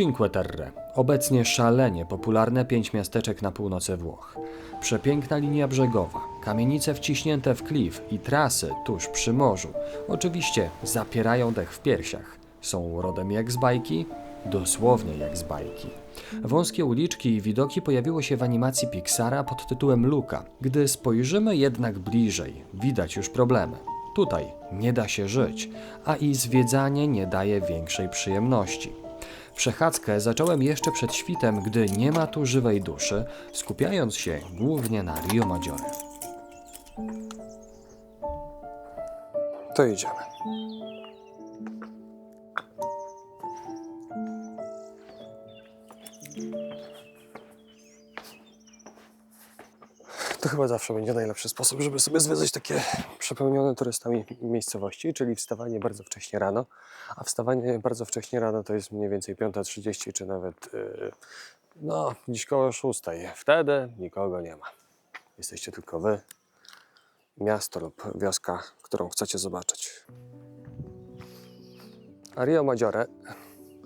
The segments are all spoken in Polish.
Cinque Terre. Obecnie szalenie popularne pięć miasteczek na północy Włoch. Przepiękna linia brzegowa, kamienice wciśnięte w klif i trasy tuż przy morzu. Oczywiście zapierają dech w piersiach. Są rodem jak z bajki, dosłownie jak z bajki. Wąskie uliczki i widoki pojawiły się w animacji Pixara pod tytułem Luka. Gdy spojrzymy jednak bliżej, widać już problemy. Tutaj nie da się żyć, a i zwiedzanie nie daje większej przyjemności. Przechadzkę zacząłem jeszcze przed świtem, gdy nie ma tu żywej duszy, skupiając się głównie na Rio Maggiore. To idziemy. To chyba zawsze będzie najlepszy sposób, żeby sobie zwiedzać takie przepełnione turystami miejscowości, czyli wstawanie bardzo wcześnie rano. A wstawanie bardzo wcześnie rano to jest mniej więcej 5.30 czy nawet yy, no, dziś koło 6. Wtedy nikogo nie ma. Jesteście tylko wy, miasto lub wioska, którą chcecie zobaczyć. A Rio Maggiore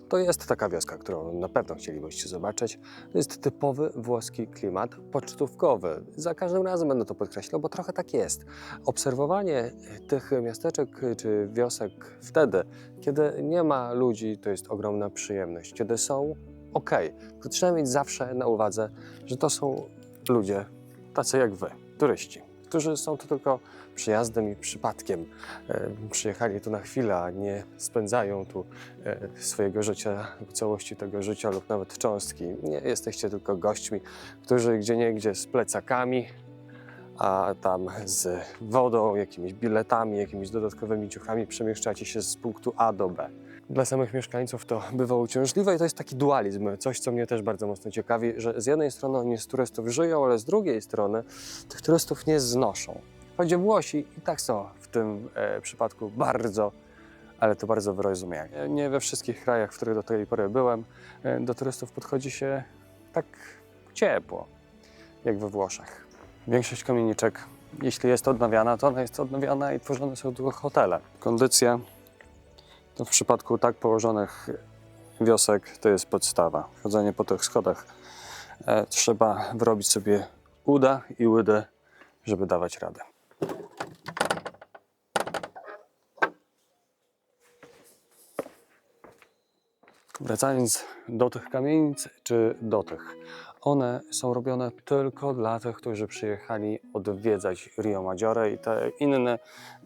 to jest taka wioska, którą na pewno chcielibyście zobaczyć. To jest typowy włoski klimat pocztówkowy. Za każdym razem będę to podkreślał, bo trochę tak jest. Obserwowanie tych miasteczek czy wiosek wtedy, kiedy nie ma ludzi, to jest ogromna przyjemność. Kiedy są, ok, to trzeba mieć zawsze na uwadze, że to są ludzie tacy jak wy, turyści, którzy są tu tylko przyjazdem i przypadkiem. E, przyjechali tu na chwilę, a nie spędzają tu e, swojego życia, całości tego życia lub nawet cząstki. Nie jesteście tylko gośćmi, którzy gdzieniegdzie z plecakami, a tam z wodą, jakimiś biletami, jakimiś dodatkowymi ciuchami przemieszczacie się z punktu A do B. Dla samych mieszkańców to bywa uciążliwe i to jest taki dualizm, coś co mnie też bardzo mocno ciekawi, że z jednej strony oni z turystów żyją, ale z drugiej strony tych turystów nie znoszą. Choć Włosi i tak są w tym e, przypadku bardzo, ale to bardzo wyrozumiali. Nie we wszystkich krajach, w których do tej pory byłem, e, do turystów podchodzi się tak ciepło, jak we Włoszech. Większość kamieniczek, jeśli jest odnawiana, to ona jest odnawiana i tworzone są tu hotele. Kondycja to w przypadku tak położonych wiosek to jest podstawa. Chodzenie po tych schodach e, trzeba wyrobić sobie uda i łydę, żeby dawać radę. Wracając do tych kamienic, czy do tych. One są robione tylko dla tych, którzy przyjechali odwiedzać Rio Maggiore i te inne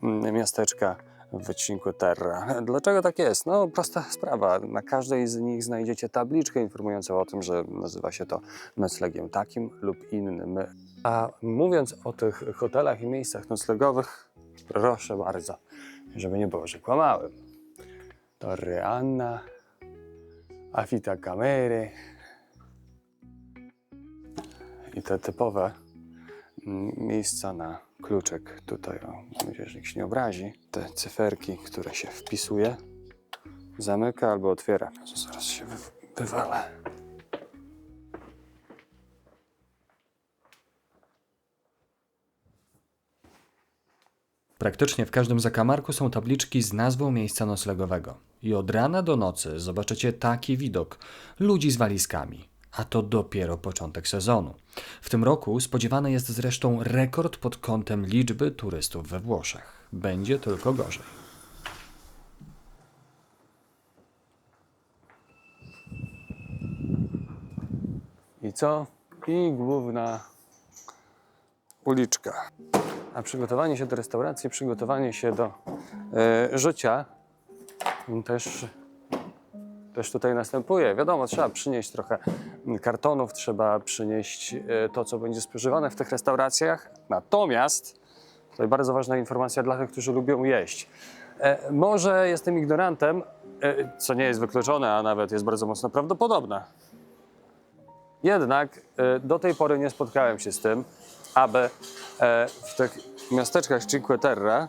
mm, miasteczka w Cinque Terre. Dlaczego tak jest? No, prosta sprawa. Na każdej z nich znajdziecie tabliczkę informującą o tym, że nazywa się to noclegiem takim lub innym. A mówiąc o tych hotelach i miejscach noclegowych, proszę bardzo, żeby nie było, że kłamałem. Torre Anna, Afita Kamery i te typowe mm, miejsca na kluczek. Tutaj, o, mam nadzieję, że nikt się nie obrazi. Te cyferki, które się wpisuje, zamyka albo otwiera. Zaraz się wy, wywalę. Praktycznie w każdym zakamarku są tabliczki z nazwą miejsca noclegowego. I od rana do nocy zobaczycie taki widok ludzi z walizkami. A to dopiero początek sezonu. W tym roku spodziewany jest zresztą rekord pod kątem liczby turystów we Włoszech. Będzie tylko gorzej. I co? I główna uliczka. A przygotowanie się do restauracji, przygotowanie się do e, życia też, też tutaj następuje. Wiadomo, trzeba przynieść trochę kartonów, trzeba przynieść e, to, co będzie spożywane w tych restauracjach. Natomiast, tutaj bardzo ważna informacja dla tych, którzy lubią jeść. E, może jestem ignorantem, e, co nie jest wykluczone, a nawet jest bardzo mocno prawdopodobne. Jednak do tej pory nie spotkałem się z tym, aby w tych miasteczkach Cinque Terre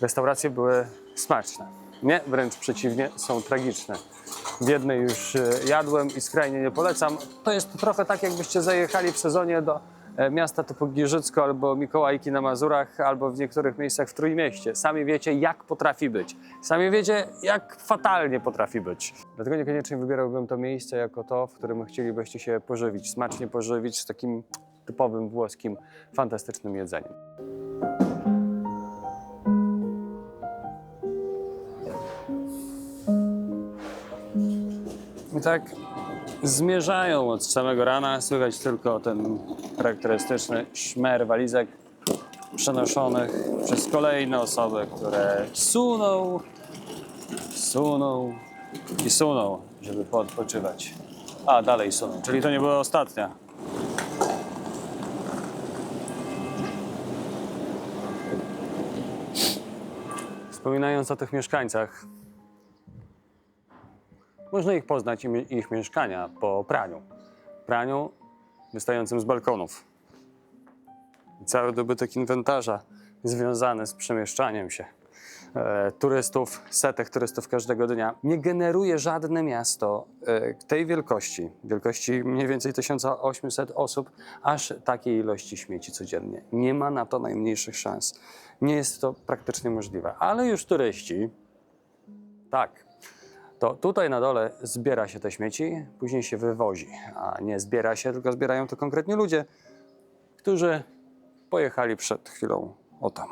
restauracje były smaczne. Nie, wręcz przeciwnie, są tragiczne. W jednej już e, jadłem i skrajnie nie polecam. To jest trochę tak, jakbyście zajechali w sezonie do e, miasta typu Giżycko albo Mikołajki na Mazurach, albo w niektórych miejscach w Trójmieście. Sami wiecie, jak potrafi być. Sami wiecie, jak fatalnie potrafi być. Dlatego niekoniecznie wybierałbym to miejsce jako to, w którym chcielibyście się pożywić, smacznie pożywić z takim typowym włoskim, fantastycznym jedzeniem. Tak zmierzają od samego rana. Słychać tylko ten charakterystyczny szmer walizek przenoszonych przez kolejne osoby, które suną, suną i suną, żeby poodpoczywać. A, dalej suną, czyli to nie była ostatnia. Wspominając o tych mieszkańcach, można ich poznać ich mieszkania po praniu. Praniu wystającym z balkonów. Cały dobytek inwentarza związany z przemieszczaniem się e, turystów, setek turystów każdego dnia. Nie generuje żadne miasto e, tej wielkości, wielkości mniej więcej 1800 osób, aż takiej ilości śmieci codziennie. Nie ma na to najmniejszych szans. Nie jest to praktycznie możliwe. Ale już turyści, tak, to tutaj na dole zbiera się te śmieci, później się wywozi. A nie zbiera się, tylko zbierają to konkretnie ludzie, którzy pojechali przed chwilą o tam.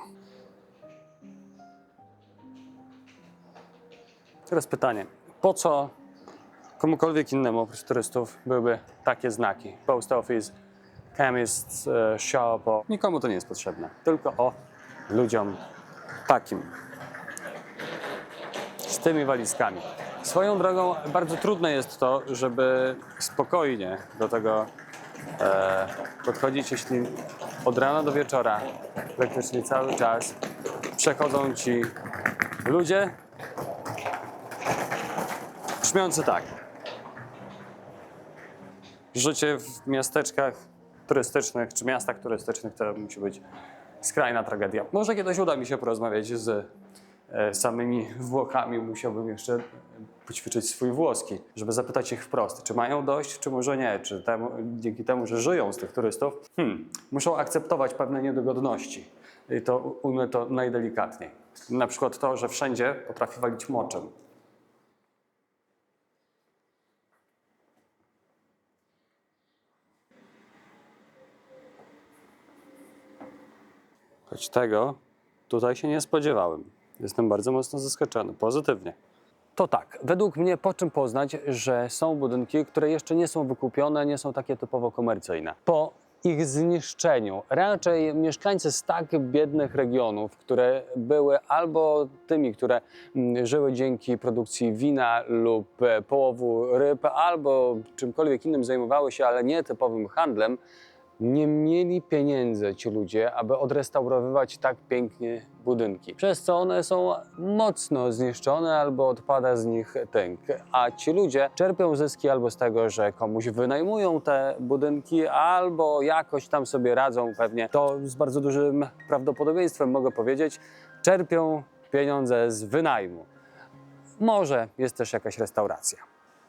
Teraz pytanie, po co komukolwiek innemu oprócz turystów byłyby takie znaki? Post office, chemist, e, shop, o... nikomu to nie jest potrzebne. Tylko o ludziom takim z tymi walizkami. Swoją drogą bardzo trudne jest to, żeby spokojnie do tego e, podchodzić, jeśli od rana do wieczora praktycznie cały czas przechodzą ci ludzie brzmiący tak. Życie w miasteczkach turystycznych czy miastach turystycznych to musi być skrajna tragedia. Może kiedyś uda mi się porozmawiać z samymi Włochami. Musiałbym jeszcze poćwiczyć swój włoski, żeby zapytać ich wprost, czy mają dość, czy może nie, czy temu, dzięki temu, że żyją z tych turystów, hmm, muszą akceptować pewne niedogodności. I to ujmę to najdelikatniej. Na przykład to, że wszędzie potrafi walić moczem. Choć tego tutaj się nie spodziewałem. Jestem bardzo mocno zaskoczony, pozytywnie. To tak, według mnie po czym poznać, że są budynki, które jeszcze nie są wykupione, nie są takie typowo komercyjne? Po ich zniszczeniu. Raczej mieszkańcy z tak biednych regionów, które były albo tymi, które mm, żyły dzięki produkcji wina lub e, połowu ryb, albo czymkolwiek innym zajmowały się, ale nie typowym handlem, nie mieli pieniędzy ci ludzie, aby odrestaurowywać tak pięknie budynki. Przez co one są mocno zniszczone albo odpada z nich tynk. A ci ludzie czerpią zyski albo z tego, że komuś wynajmują te budynki, albo jakoś tam sobie radzą pewnie. To z bardzo dużym prawdopodobieństwem mogę powiedzieć, czerpią pieniądze z wynajmu. Może jest też jakaś restauracja.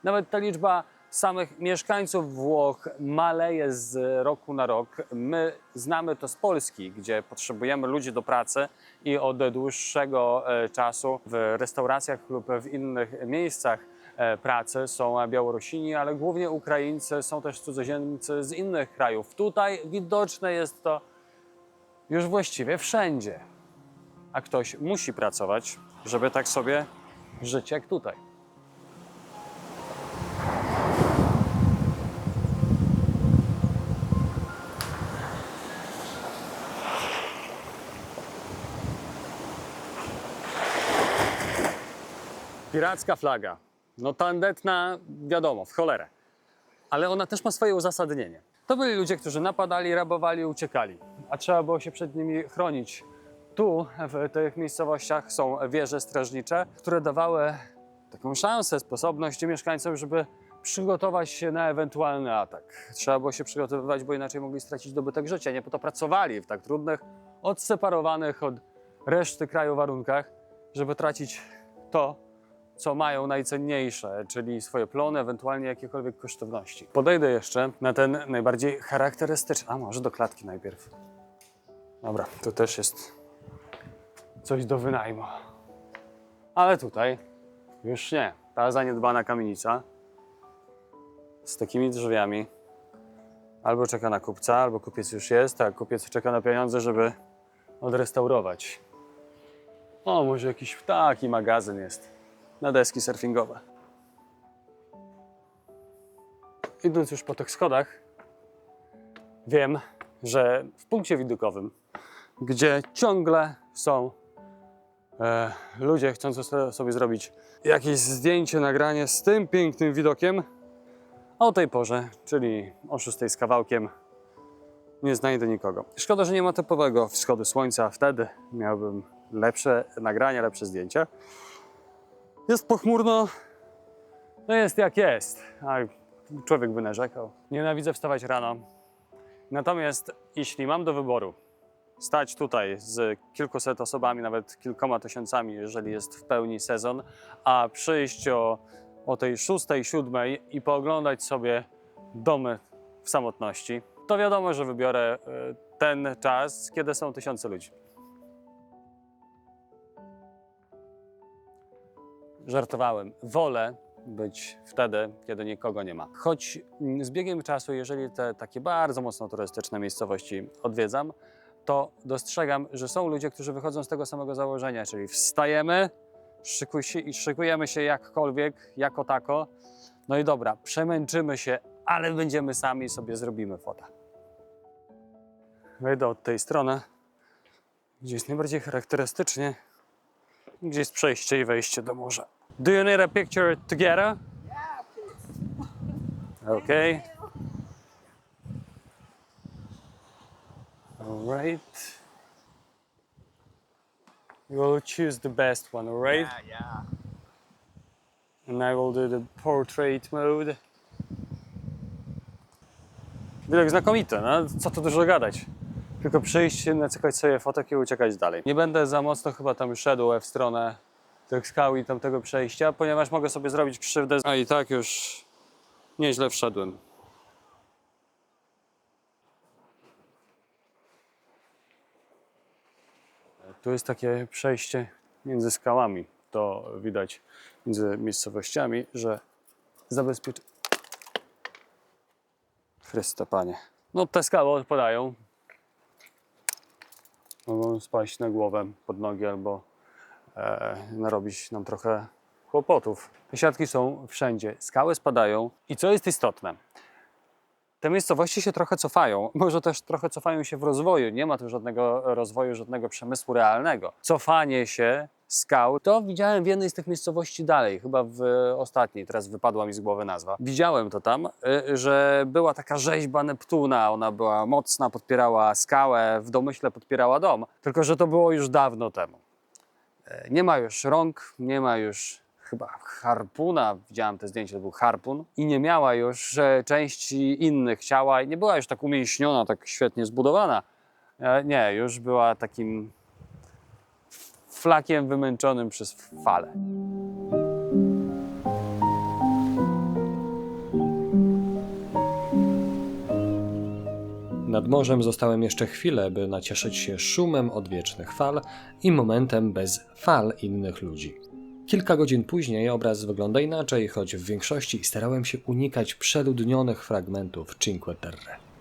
Nawet ta liczba samych mieszkańców Włoch maleje z roku na rok. My znamy to z Polski, gdzie potrzebujemy ludzi do pracy i od dłuższego e, czasu w restauracjach lub w innych miejscach e, pracy są Białorusini, ale głównie Ukraińcy, są też cudzoziemcy z innych krajów. Tutaj widoczne jest to już właściwie wszędzie. A ktoś musi pracować, żeby tak sobie żyć jak tutaj. Piracka flaga. No tandetna, wiadomo, w cholerę. Ale ona też ma swoje uzasadnienie. To byli ludzie, którzy napadali, rabowali, uciekali. A trzeba było się przed nimi chronić. Tu, w tych miejscowościach, są wieże strażnicze, które dawały taką szansę, sposobność mieszkańcom, żeby przygotować się na ewentualny atak. Trzeba było się przygotowywać, bo inaczej mogli stracić dobytek życia. Nie po to pracowali w tak trudnych, odseparowanych od reszty kraju warunkach, żeby tracić to, co mają najcenniejsze, czyli swoje plony, ewentualnie jakiekolwiek kosztowności. Podejdę jeszcze na ten najbardziej charakterystyczny. A może do klatki najpierw. Dobra, tu też jest coś do wynajmu. Ale tutaj już nie. Ta zaniedbana kamienica z takimi drzwiami albo czeka na kupca, albo kupiec już jest, a kupiec czeka na pieniądze, żeby odrestaurować. O, może jakiś taki magazyn jest na deski surfingowe. Idąc już po tych schodach, wiem, że w punkcie widokowym, gdzie ciągle są e, ludzie chcący so- sobie zrobić jakieś zdjęcie, nagranie z tym pięknym widokiem, a o tej porze, czyli o 6 z kawałkiem, nie znajdę nikogo. Szkoda, że nie ma typowego wschodu słońca, wtedy miałbym lepsze nagrania, lepsze zdjęcia. Jest pochmurno, no jest jak jest, a człowiek by narzekał. Nienawidzę wstawać rano. Natomiast jeśli mam do wyboru stać tutaj z kilkuset osobami, nawet kilkoma tysiącami, jeżeli jest w pełni sezon, a przyjść o, o tej szóstej, siódmej i pooglądać sobie domy w samotności, to wiadomo, że wybiorę y, ten czas, kiedy są tysiące ludzi. Żartowałem. Wolę być wtedy, kiedy nikogo nie ma. Choć mm, z biegiem czasu, jeżeli te takie bardzo mocno turystyczne miejscowości odwiedzam, to dostrzegam, że są ludzie, którzy wychodzą z tego samego założenia, czyli wstajemy, szykuj się, i szykujemy się jakkolwiek, jako tako. No i dobra, przemęczymy się, ale będziemy sami i sobie zrobimy fotę. Wejdę od tej strony, gdzie jest najbardziej charakterystycznie, gdzie jest przejście i wejście do morza. Do you need a picture together? Okay. All right. You will choose the best one, all right? Yeah, yeah. And I will do the portrait mode. Widok znakomity, no co tu dużo gadać. Tylko przyjść, nacykać sobie fotek i uciekać dalej. Nie będę za mocno chyba tam szedł w stronę tych skał i tamtego przejścia, ponieważ mogę sobie zrobić krzywdę. A i tak już nieźle wszedłem. Tu jest takie przejście między skałami. To widać między miejscowościami, że zabezpieczy. Chryste Panie. No te skały odpadają. Mogą spaść na głowę, pod nogi albo e, narobić nam trochę kłopotów. Siatki są wszędzie. Skały spadają. I co jest istotne? Te miejscowości się trochę cofają, może też trochę cofają się w rozwoju. Nie ma tu żadnego rozwoju, żadnego przemysłu realnego. Cofanie się skał, to widziałem w jednej z tych miejscowości dalej, chyba w ostatniej, teraz wypadła mi z głowy nazwa. Widziałem to tam, y, że była taka rzeźba Neptuna, ona była mocna, podpierała skałę, w domyśle podpierała dom, tylko że to było już dawno temu. E, Nie ma już rąk, nie ma już chyba harpuna, widziałem te zdjęcie, to był harpun i nie miała już e, części innych ciała i nie była już tak umięśniona, tak świetnie zbudowana. E, Nie, już była takim flakiem wymęczonym przez fale. Nad morzem zostałem jeszcze chwilę, by nacieszyć się szumem odwiecznych fal i momentem bez fal innych ludzi. Kilka godzin później obraz wygląda inaczej, choć w większości starałem się unikać przeludnionych fragmentów Cinque Terre.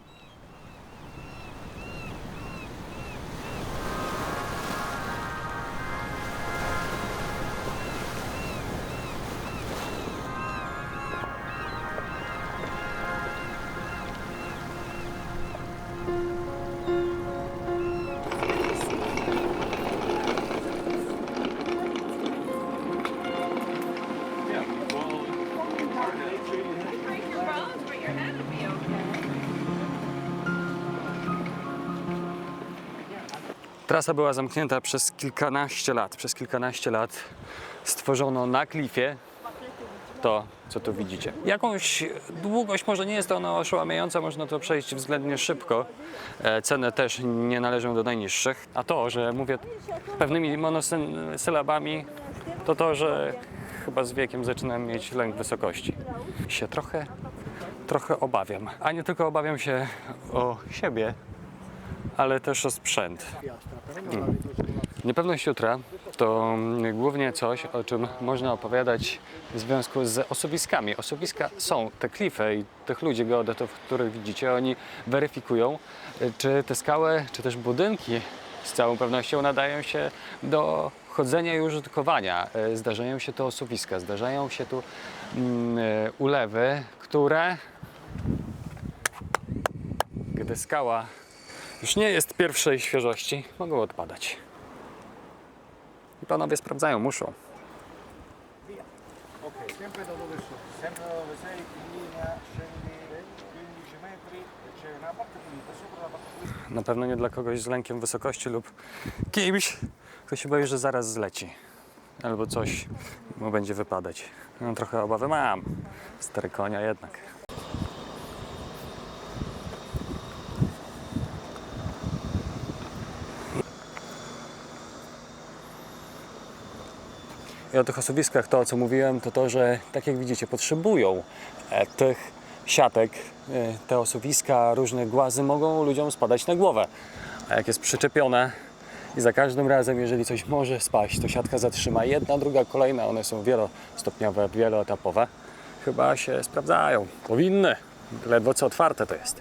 Trasa była zamknięta przez kilkanaście lat. Przez kilkanaście lat stworzono na klifie to, co tu widzicie. Jakąś długość może nie jest ona oszałamiająca, można to przejść względnie szybko. E, Ceny też nie należą do najniższych. A to, że mówię pewnymi monosylabami, to to, że chyba z wiekiem zaczynam mieć lęk wysokości. Się trochę, trochę obawiam. A nie tylko obawiam się o siebie, ale też o sprzęt. Mm. Niepewność jutra to głównie coś, o czym można opowiadać w związku z osuwiskami. Osuwiska są, te klify i tych ludzi geodetów, których widzicie, oni weryfikują, czy te skały, czy też budynki z całą pewnością nadają się do chodzenia i użytkowania. Y, Zdarzają się tu osuwiska, zdarzają się tu mm, y, ulewy, które gdy skała już nie jest pierwszej świeżości, mogą odpadać. I panowie sprawdzają, muszą. Ok, sempre da dove sono, sempre da dove sei, linea, scendi 15 metri c'è una parte pulita sopra la parte pulita. Na pewno nie dla kogoś z lękiem wysokości lub kimś, kto się boi, że zaraz zleci. Albo coś mu będzie wypadać. No, trochę obawy mam. Stary konia jednak. I o tych osuwiskach to, co mówiłem, to to, że tak jak widzicie, potrzebują e, tych siatek. E, te osuwiska, różne głazy mogą ludziom spadać na głowę. A jak jest przyczepione i za każdym razem, jeżeli coś może spaść, to siatka zatrzyma jedna, druga, kolejna. One są wielostopniowe, wieloetapowe. Chyba się sprawdzają. Powinny. Ledwo co otwarte to jest.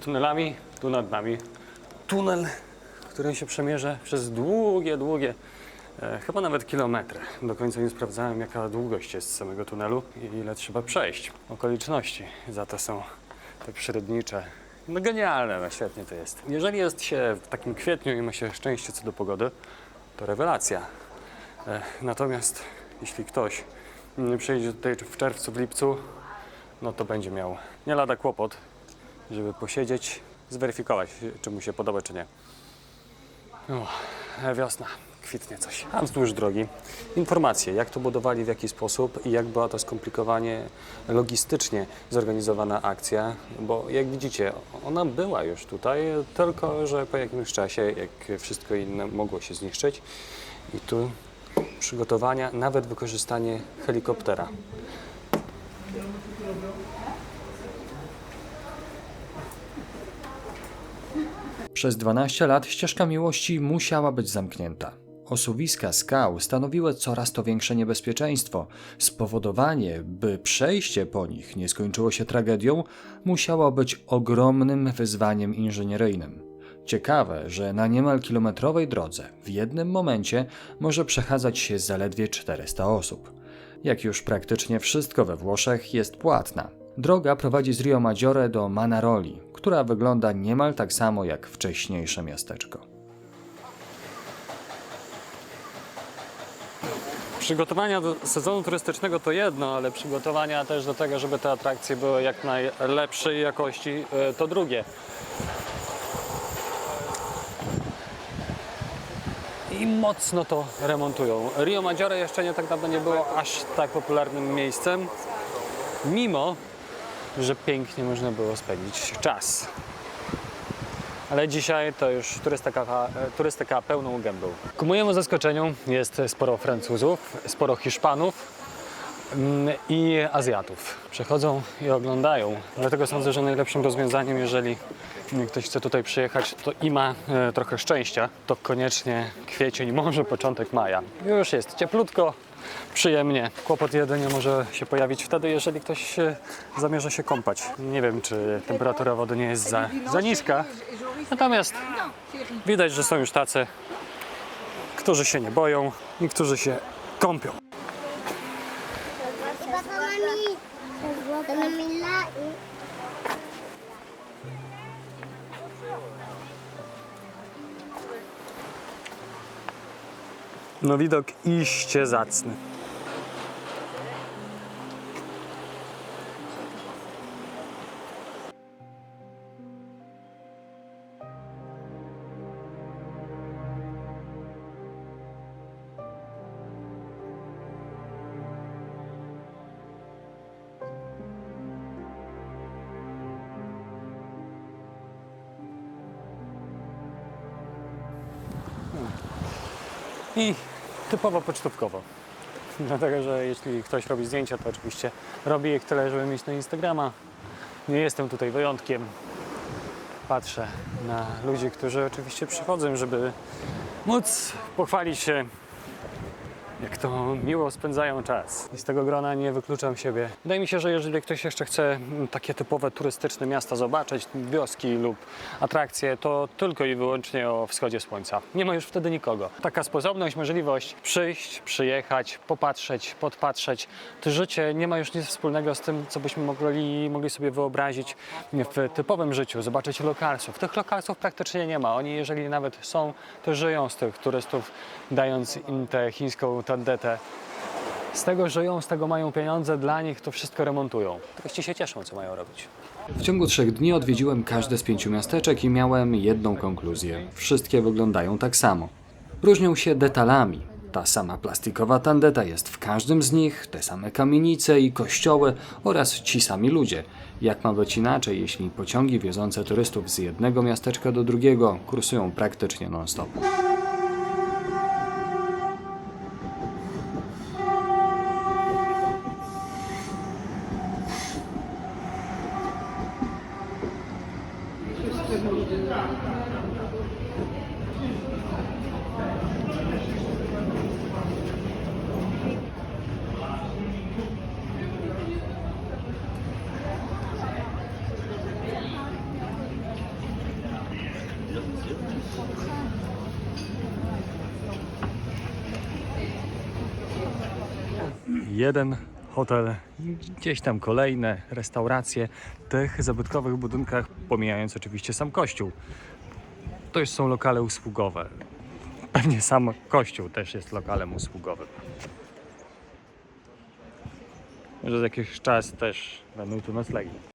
Tunelami, tu nad nami, tunel, którym się przemierzę przez długie, długie, e, chyba nawet kilometry. Do końca nie sprawdzałem, jaka długość jest samego tunelu i ile trzeba przejść. Okoliczności za to są te przyrodnicze. No genialne, no świetnie to jest. Jeżeli jest się w takim kwietniu i ma się szczęście co do pogody, to rewelacja. E, Natomiast jeśli ktoś mm, przyjedzie tutaj w czerwcu, w lipcu, no to będzie miał nie lada kłopot, żeby posiedzieć, zweryfikować, czy mu się podoba, czy nie. O, e, wiosna, kwitnie coś. A wzdłuż drogi informacje, jak to budowali, w jaki sposób i jak była to skomplikowanie logistycznie zorganizowana akcja, bo jak widzicie, ona była już tutaj, tylko że po jakimś czasie, jak wszystko inne, mogło się zniszczyć i tu przygotowania, nawet wykorzystanie helikoptera. Przez 12 lat ścieżka miłości musiała być zamknięta. Osuwiska skał stanowiły coraz to większe niebezpieczeństwo. Spowodowanie, by przejście po nich nie skończyło się tragedią, musiało być ogromnym wyzwaniem inżynieryjnym. Ciekawe, że na niemal kilometrowej drodze w jednym momencie może przechadzać się zaledwie 400 osób. Jak już praktycznie wszystko we Włoszech jest płatna. Droga prowadzi z Rio Maggiore do Manaroli, która wygląda niemal tak samo jak wcześniejsze miasteczko. Przygotowania do sezonu turystycznego to jedno, ale przygotowania też do tego, żeby te atrakcje były jak najlepszej jakości, e, to drugie. I mocno to remontują. Rio Maggiore jeszcze nie tak dawno nie było aż tak popularnym miejscem, mimo że pięknie można było spędzić czas. Ale dzisiaj to już turystyka, e, turystyka pełną gębą. Ku mojemu zaskoczeniu jest sporo Francuzów, sporo Hiszpanów mm, i Azjatów. Przychodzą i oglądają. Dlatego sądzę, że najlepszym rozwiązaniem, jeżeli ktoś chce tutaj przyjechać to i ma e, trochę szczęścia, to koniecznie kwiecień, może początek maja. Już jest cieplutko, przyjemnie. Kłopot jedynie może się pojawić wtedy, jeżeli ktoś e, zamierza się kąpać. Nie wiem, czy temperatura wody nie jest za, za niska. Natomiast widać, że są już tacy, którzy się nie boją i którzy się kąpią. Mami. No widok iście zacny. I typowo pocztówkowo. Dlatego, że jeśli ktoś robi zdjęcia, to oczywiście robi ich tyle, żeby mieć na Instagrama. Nie jestem tutaj wyjątkiem. Patrzę na ludzi, którzy oczywiście przychodzą, żeby móc pochwalić się, jak to miło spędzają czas. I z tego grona nie wykluczam siebie. Wydaje mi się, że jeżeli ktoś jeszcze chce mm, takie typowe turystyczne miasta zobaczyć, wioski lub atrakcje, to tylko i wyłącznie o wschodzie słońca. Nie ma już wtedy nikogo. Taka sposobność, możliwość przyjść, przyjechać, popatrzeć, podpatrzeć. To życie nie ma już nic wspólnego z tym, co byśmy mogli, mogli sobie wyobrazić w typowym życiu. Zobaczyć lokalsów. Tych lokalsów praktycznie nie ma. Oni, jeżeli nawet są, to żyją z tych turystów, dając im tę chińską tandetę. Z tego żyją, z tego mają pieniądze, dla nich to wszystko remontują. Turyści się cieszą, co mają robić. W ciągu trzech dni odwiedziłem każde z pięciu miasteczek i miałem jedną konkluzję. Wszystkie wyglądają tak samo. Różnią się detalami. Ta sama plastikowa tandeta jest w każdym z nich, te same kamienice i kościoły oraz ci sami ludzie. Jak ma być inaczej, jeśli pociągi wiozące turystów z jednego miasteczka do drugiego kursują praktycznie non-stop? Jeden hotel, gdzieś tam kolejne restauracje w tych zabytkowych budynkach, pomijając oczywiście sam kościół. To już są lokale usługowe. Pewnie sam kościół też jest lokalem usługowym. Za jakiś czas też będą tu noclegi.